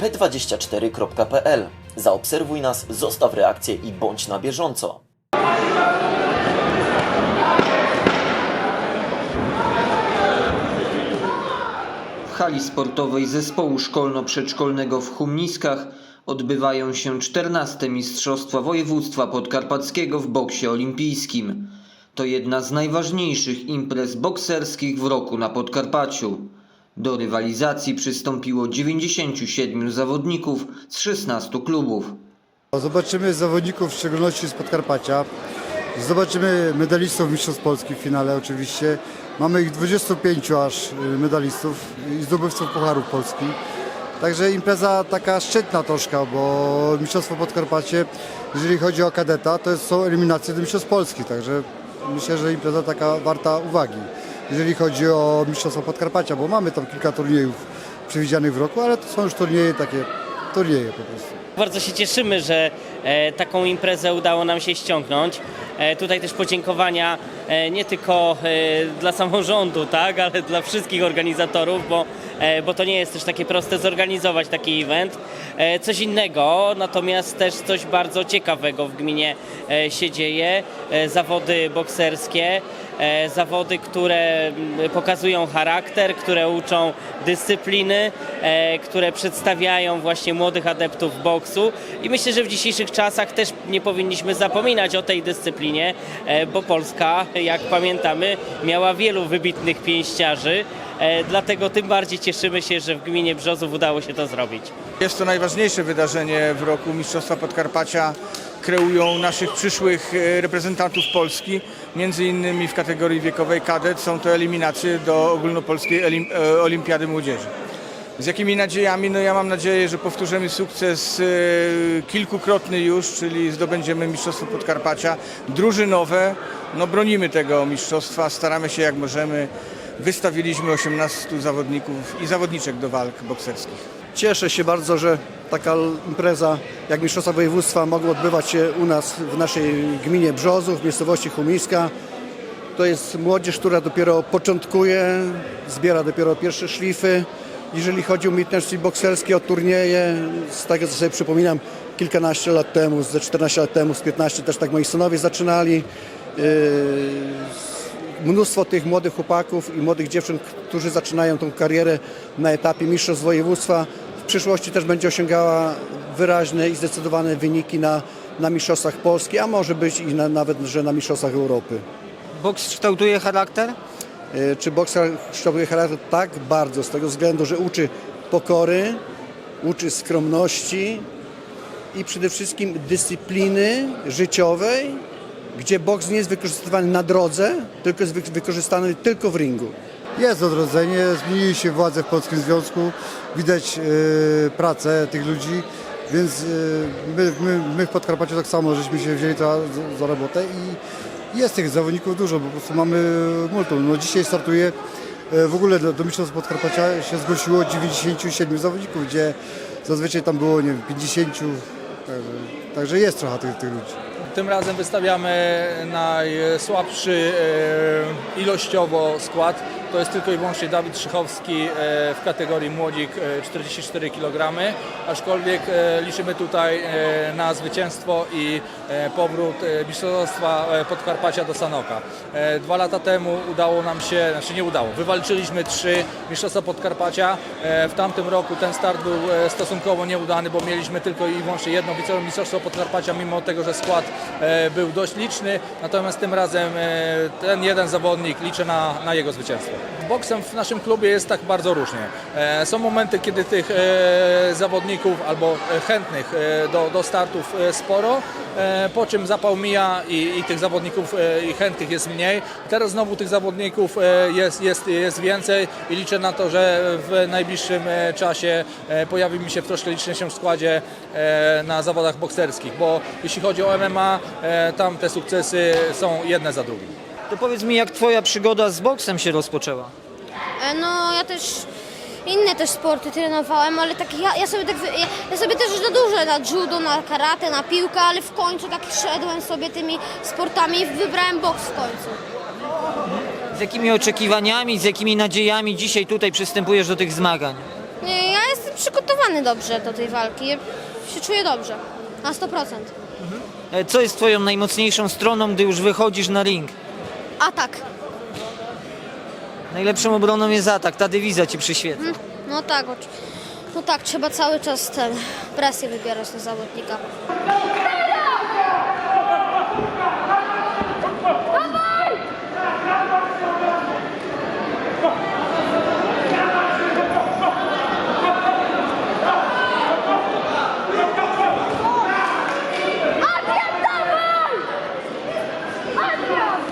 p24.pl. Zaobserwuj nas, zostaw reakcję i bądź na bieżąco. W hali sportowej zespołu szkolno-przedszkolnego w Humniskach odbywają się 14 Mistrzostwa Województwa Podkarpackiego w boksie olimpijskim. To jedna z najważniejszych imprez bokserskich w roku na Podkarpaciu. Do rywalizacji przystąpiło 97 zawodników z 16 klubów. Zobaczymy zawodników, w szczególności z Podkarpacia. Zobaczymy medalistów Mistrzostw Polski w finale oczywiście. Mamy ich 25 aż y, medalistów i zdobywców Pucharów Polski. Także impreza taka szczytna troszkę, bo Mistrzostwo Podkarpacie, jeżeli chodzi o kadeta, to są eliminacje do Mistrzostw Polski. Także myślę, że impreza taka warta uwagi. Jeżeli chodzi o Mistrzostwo Podkarpacia, bo mamy tam kilka turniejów przewidzianych w roku, ale to są już turnieje takie, turnieje po prostu. Bardzo się cieszymy, że e, taką imprezę udało nam się ściągnąć. E, tutaj też podziękowania e, nie tylko dla samorządu, tak, ale dla wszystkich organizatorów, bo, bo to nie jest też takie proste zorganizować taki event. Coś innego, natomiast też coś bardzo ciekawego w gminie się dzieje. Zawody bokserskie. E, zawody, które mm, pokazują charakter, które uczą dyscypliny, e, które przedstawiają właśnie młodych adeptów boksu i myślę, że w dzisiejszych czasach też nie powinniśmy zapominać o tej dyscyplinie, e, bo Polska, jak pamiętamy, miała wielu wybitnych pięściarzy, dlatego tym bardziej cieszymy się, że w gminie Brzozów udało się to zrobić. Jest to najważniejsze wydarzenie w roku Mistrzostwa Podkarpacia. Kreują naszych przyszłych e, reprezentantów Polski, między innymi w kategorii wiekowej kadet. Są to eliminacje do ogólnopolskiej e, olimpiady młodzieży. Z jakimi nadziejami? No ja mam nadzieję, że powtórzymy sukces e, kilkukrotny już, czyli zdobędziemy Mistrzostwo Podkarpacia. Drużynowe, no bronimy tego mistrzostwa, staramy się jak możemy. Wystawiliśmy 18 zawodników i zawodniczek do walk bokserskich. Cieszę się bardzo, że taka impreza jak Mistrzostwa Województwa mogła odbywać się u nas w naszej gminie Brzozów, w miejscowości Humiska. To jest młodzież, która dopiero początkuje, zbiera dopiero pierwsze szlify. Jeżeli chodzi o umiejętności bokserskie, o turnieje, z tego co sobie przypominam, kilkanaście lat temu, ze 14 lat temu, z 15 też tak moi synowie zaczynali. Yy, mnóstwo tych młodych chłopaków i młodych dziewczyn, którzy zaczynają tą karierę na etapie mistrzostw województwa, w przyszłości też będzie osiągała wyraźne i zdecydowane wyniki na, na mistrzostwach Polski, a może być i na, nawet, że na mistrzostwach Europy. Boks kształtuje charakter? E, Czy bokser kształtuje charakter? Tak, bardzo, z tego względu, że uczy pokory, uczy skromności i przede wszystkim dyscypliny życiowej, gdzie boks nie jest wykorzystywany na drodze, tylko jest wy- wykorzystany tylko w ringu. Jest odrodzenie, zmieniły się władze w Polskim Związku, widać e, pracę tych ludzi, więc e, my, my, my w Podkarpaciu tak samo żeśmy się wzięli za, za robotę i jest tych zawodników dużo, bo po prostu mamy multum. No dzisiaj startuje e, w ogóle do, do Mistrzostw Podkarpacia się zgłosiło 97 zawodników, gdzie zazwyczaj tam było nie wiem, 50, także, także jest trochę tych, tych ludzi. Tym razem wystawiamy najsłabszy e, ilościowo skład. To jest tylko i wyłącznie Dawid Szychowski e, w kategorii młodzik e, 44 kg, aczkolwiek e, liczymy tutaj e, na zwycięstwo i e, powrót e, Mistrzostwa e, Podkarpacia do Sanoka. E, Dwa lata temu udało nam się, znaczy nie udało, wywalczyliśmy trzy Mistrzostwa Podkarpacia. E, W tamtym roku ten start był e, stosunkowo nieudany, bo mieliśmy tylko i wyłącznie jedno Mistrzostwo Podkarpacia, mimo tego, że skład e, był dość liczny. Natomiast tym razem e, ten jeden zawodnik liczę na, na jego zwycięstwo. Boksem w naszym klubie jest tak bardzo różnie. E, Są momenty, kiedy tych e, zawodników albo e, chętnych e, do, do startów e, sporo, e, po czym zapał mija i, i tych zawodników e, i chętnych jest mniej. Teraz znowu tych zawodników e, jest, jest, jest więcej i liczę na to, że w najbliższym e, czasie e, pojawi mi się w troszkę liczniejszym składzie e, na zawodach bokserskich, bo jeśli chodzi o MMA, e, tam te sukcesy są jedne za drugim. To powiedz mi, jak twoja przygoda z boksem się rozpoczęła? E, No ja też inne też sporty trenowałem, ale tak ja, ja sobie tak ja, ja sobie też za dużo na judo, na karate, na piłkę, ale w końcu tak szedłem sobie tymi sportami i wybrałem boks w końcu. Z jakimi oczekiwaniami, z jakimi nadziejami dzisiaj tutaj przystępujesz do tych zmagań? Nie, Ja jestem jestem przygotowany dobrze do tej walki. Ja się czuję dobrze. Na 100%. E, Co jest Twoją najmocniejszą stroną, gdy już wychodzisz na ring? Atak. Najlepszą obroną jest atak, ta dywiza Ci przyświeca. No tak, oczy- no tak, trzeba cały czas ten presję wybierać na zawodnika.